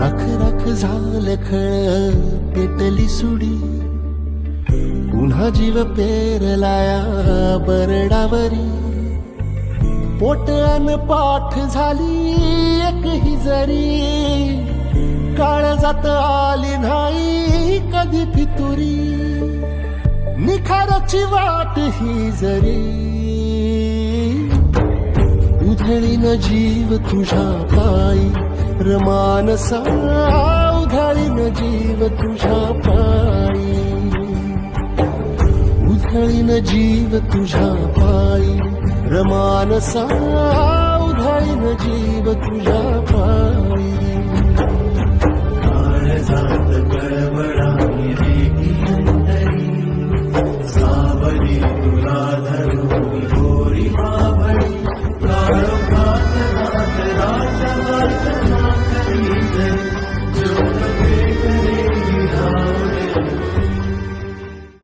राख राख झालं खळ पेटली सुडी. पुन्हा जीव पेरलाया बरडावरी. पोटन पाठ झाली एक ही जरी. काळ जात आली नाही कधी फितुरी. निखाराची वाट ही जरी. उधळीन जीव तुझ्या पायी. रमानसा उधळीन जीव तुझा पायी. उधळीन जीव तुझा पायी. रमानसा उधळीन जीव तुझा पायी.